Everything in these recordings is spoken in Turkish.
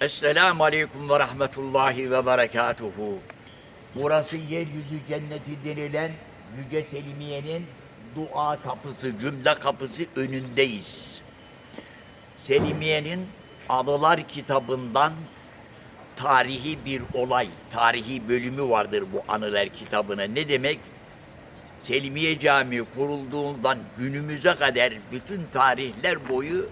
Esselamu Aleyküm ve Rahmetullahi ve Berekatuhu. Burası yeryüzü cenneti denilen Yüce Selimiye'nin dua kapısı, cümle kapısı önündeyiz. Selimiye'nin Anılar kitabından tarihi bir olay, tarihi bölümü vardır bu Anılar kitabına. Ne demek? Selimiye Camii kurulduğundan günümüze kadar bütün tarihler boyu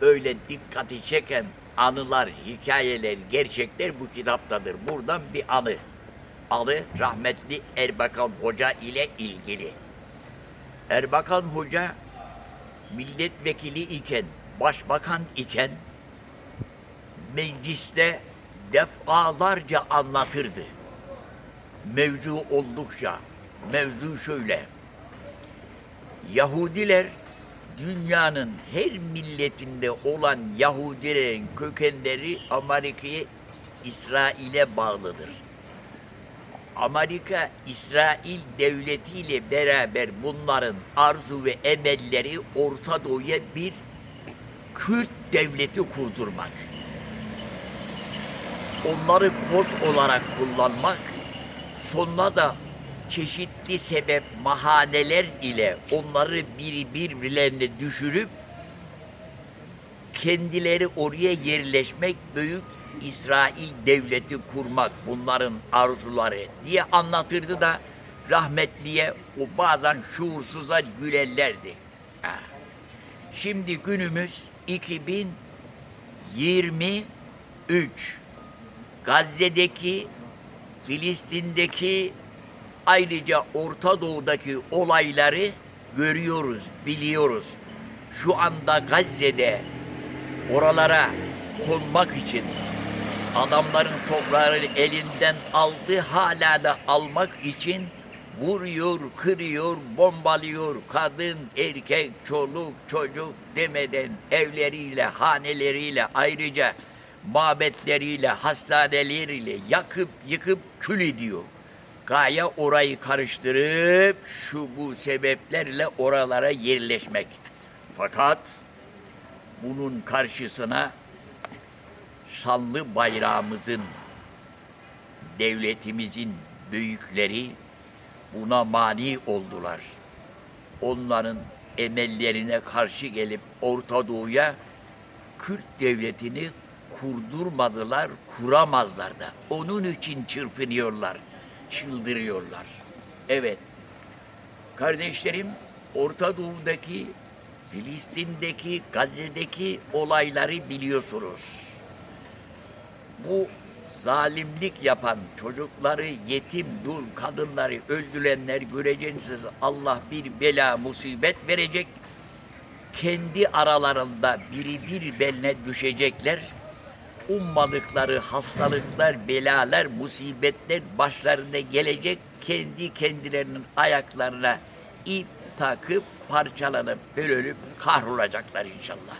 öyle dikkati çeken anılar, hikayeler, gerçekler bu kitaptadır. Buradan bir anı. Anı rahmetli Erbakan Hoca ile ilgili. Erbakan Hoca milletvekili iken, başbakan iken mecliste defalarca anlatırdı. Mevzu oldukça. Mevzu şöyle. Yahudiler dünyanın her milletinde olan Yahudilerin kökenleri Amerika'ya, İsrail'e bağlıdır. Amerika, İsrail devletiyle beraber bunların arzu ve emelleri Orta Doğu'ya bir Kürt devleti kurdurmak. Onları kod olarak kullanmak, sonra da çeşitli sebep mahaneler ile onları biri birbirlerine düşürüp kendileri oraya yerleşmek, büyük İsrail devleti kurmak bunların arzuları diye anlatırdı da rahmetliye o bazen şuursuzlar gülerlerdi. Şimdi günümüz 2023. Gazze'deki, Filistin'deki ayrıca Orta Doğu'daki olayları görüyoruz, biliyoruz. Şu anda Gazze'de oralara konmak için adamların toprağını elinden aldı hala da almak için vuruyor, kırıyor, bombalıyor kadın, erkek, çoluk, çocuk demeden evleriyle, haneleriyle ayrıca mabetleriyle, hastaneleriyle yakıp yıkıp kül ediyor. Gaye orayı karıştırıp şu bu sebeplerle oralara yerleşmek. Fakat bunun karşısına şanlı bayrağımızın, devletimizin büyükleri buna mani oldular. Onların emellerine karşı gelip Orta Doğu'ya Kürt devletini kurdurmadılar, kuramazlar da. Onun için çırpınıyorlar, çıldırıyorlar. Evet, kardeşlerim Orta Doğu'daki, Filistin'deki, Gazze'deki olayları biliyorsunuz. Bu zalimlik yapan çocukları yetim, dul, kadınları öldürenler göreceksiniz. Allah bir bela, musibet verecek. Kendi aralarında biri bir beline düşecekler. Ummadıkları hastalıklar, belalar, musibetler başlarına gelecek. Kendi kendilerinin ayaklarına ip takıp parçalanıp bölünüp kahrolacaklar inşallah.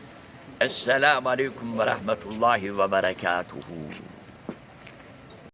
Esselamu Aleyküm ve Rahmetullahi ve Berekatuhu.